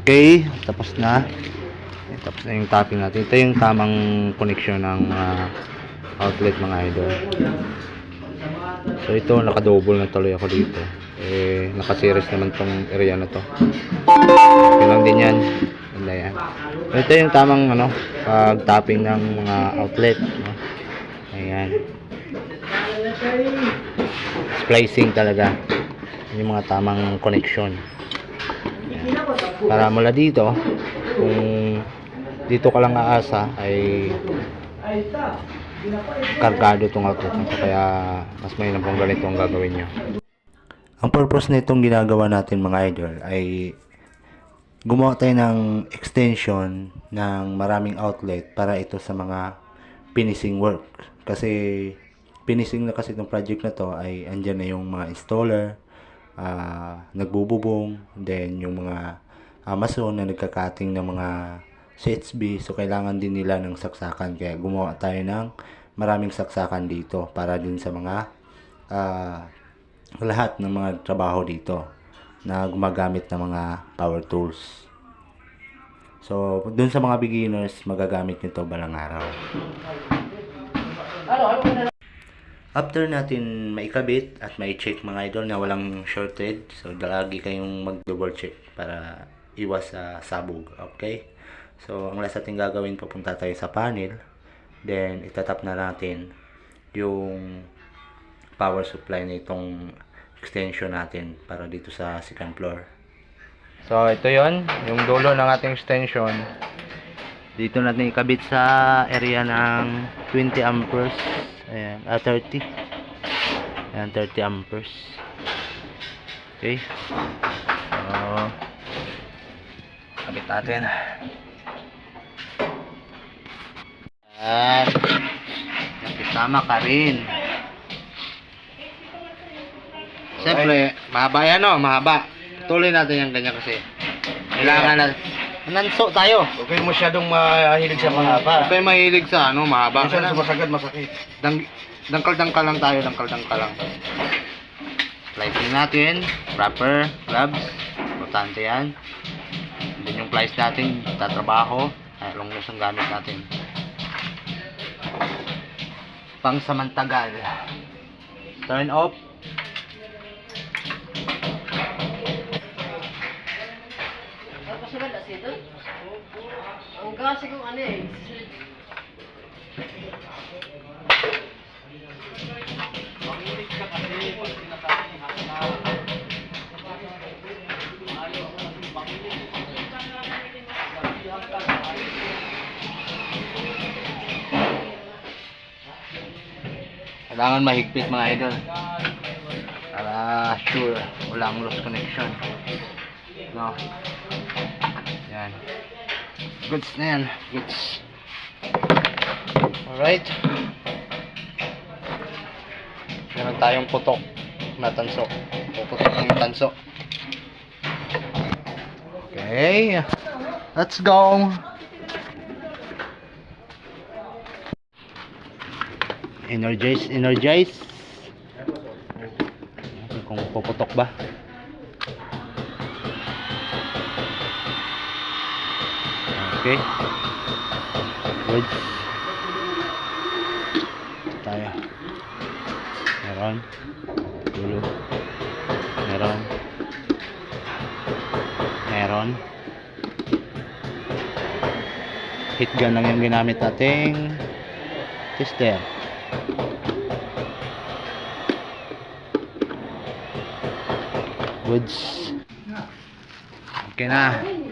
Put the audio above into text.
Okay, tapos na. Eh, Tapos na yung topping natin. Ito yung tamang connection ng mga outlet mga idol. So ito, naka-double na tuloy ako dito. Eh, naka-series naman tong area na to. Okay lang din yan. Ganda yan. So, ito yung tamang ano, pag-topping ng mga outlet. No? Ayan. Splicing talaga. Yun Yung mga tamang connection. Para mula dito, kung dito ka lang aasa ay kargado itong to. Kaya mas may pong ganito ang gagawin nyo. Ang purpose na itong ginagawa natin mga idol ay gumawa tayo ng extension ng maraming outlet para ito sa mga finishing work. Kasi finishing na kasi itong project na to ay andyan na yung mga installer, ah, nagbububong, then yung mga Amazon na nagkakating ng mga CHB. So kailangan din nila ng saksakan. Kaya gumawa tayo ng maraming saksakan dito para din sa mga ah, lahat ng mga trabaho dito na gumagamit ng mga power tools. So, dun sa mga beginners, magagamit nito balang araw. After natin maikabit at mai-check mga idol na walang shorted, so lagi kayong mag-double check para iwas sa sabog, okay? So, ang last natin gagawin, papunta tayo sa panel. Then, itatap na natin yung power supply na itong extension natin para dito sa second floor. So, ito yon yung dulo ng ating extension. Dito natin ikabit sa area ng 20 amperes. Ayan, ah, 30. Ayan, 30 amperes. Okay. So, kabit natin. Ayan. Kasama ka rin. Siyempre, mahaba yan o, mahaba. Tuloy natin yung ganyan kasi. Kailangan na, nanso tayo. Huwag kayo masyadong mahilig sa mahaba. Huwag mahilig sa ano, mahaba. Minsan sumasagad, masakit. Dang, dangkal-dangkal lang tayo, dangkal-dangkal lang. Slicing natin, proper, gloves, importante yan. Then yung plies natin, tatrabaho, ay long nose ang gamit natin. Pang samantagal. Turn off. Ang gasi kong ano eh. Kailangan mahigpit mga idol. Para sure, walang lost connection. No. Goods na yan. Goods. Alright. Meron tayong putok na tanso. Puputok ng tanso. Okay. Let's go. Energize, energize. Kung puputok ba? Okay. Good. Tayo. Meron. Dulo. Meron. Meron. Hit gun lang yung ginamit nating tester. Woods. Okay na.